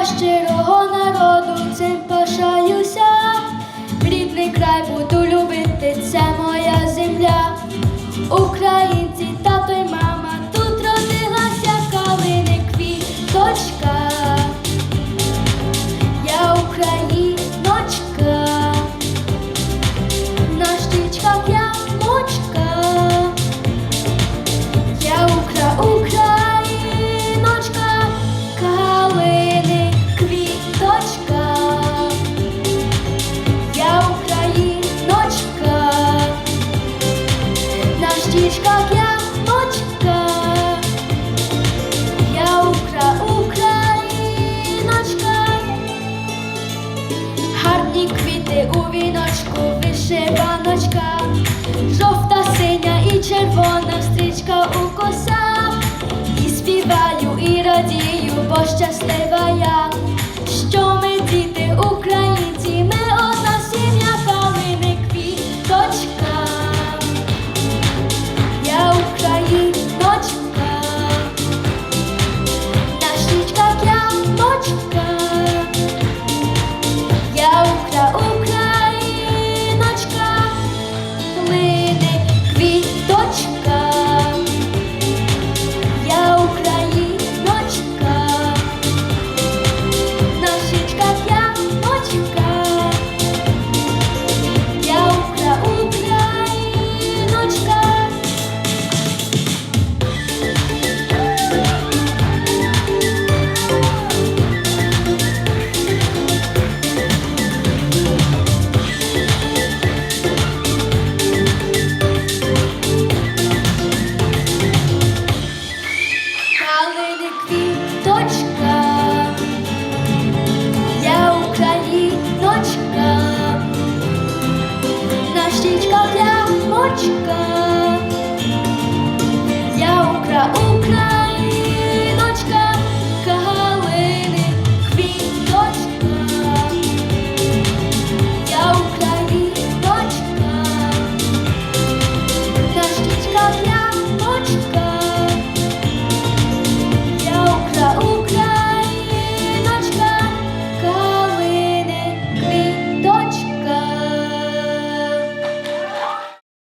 Я квіти у віночку, вишиваночка, жовта, синя і червона стрічка у косах. І співаю, і радію, бо щаслива я, що ми діти українці, ми